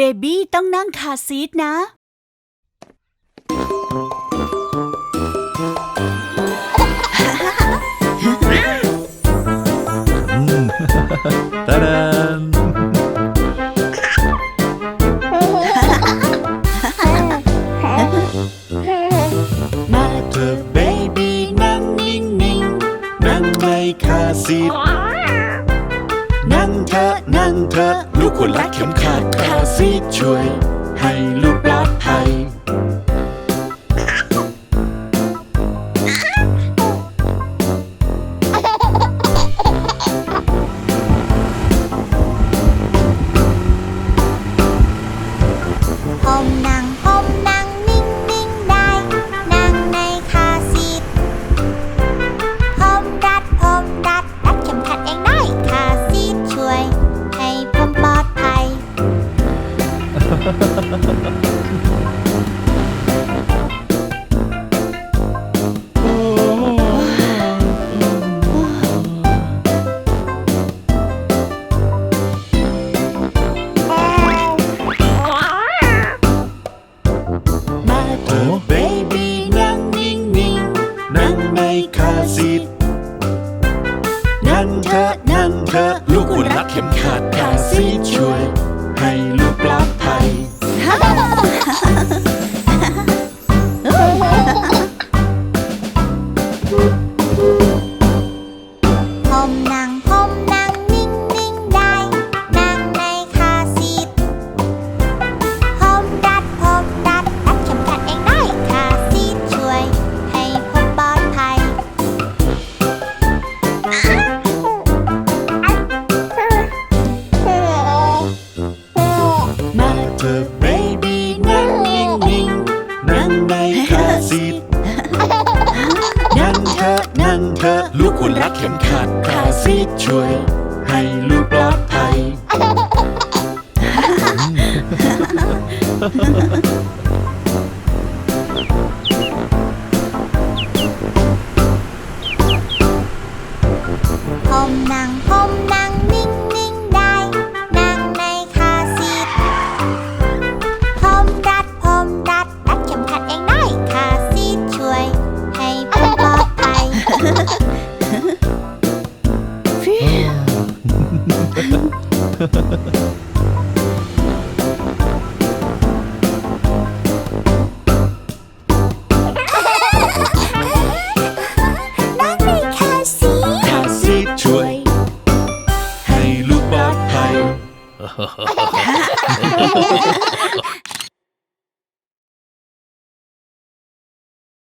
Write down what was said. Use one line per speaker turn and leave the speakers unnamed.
เบบี้ต้องนั่งคาร์ซีทนะ
ตาดาน
มาเธอะเบบี้นั่งนิ่งนิ่งๆนั่งในคาร์ซีทนั่ง เถอะนั่งเถอะลูกควรรัดเข็มขัดคาร์ซีทช่วย ให้ลูกปลอดภัย
มาเธ
อะเบบี้นั่งนิ่งนิ่งๆนั่งในคาร์ซีทนั่งเถอะนั่งเถอะลูกควรรัดเข็มขัดคาร์ซีทช่วย ให้
เธ
อเบบี้นั่งนิ่งนิ่งๆนั่งในคาร์ซีทนั่งเถอะนั่งเถอะลูกคุณรักเข็มขัดคาร์ซีทช่วย ให้ลูก
ปลอดภัย นั่งในคาร์ซีท
คาร์ซีทช่วย ให้ลูกปลอดภัย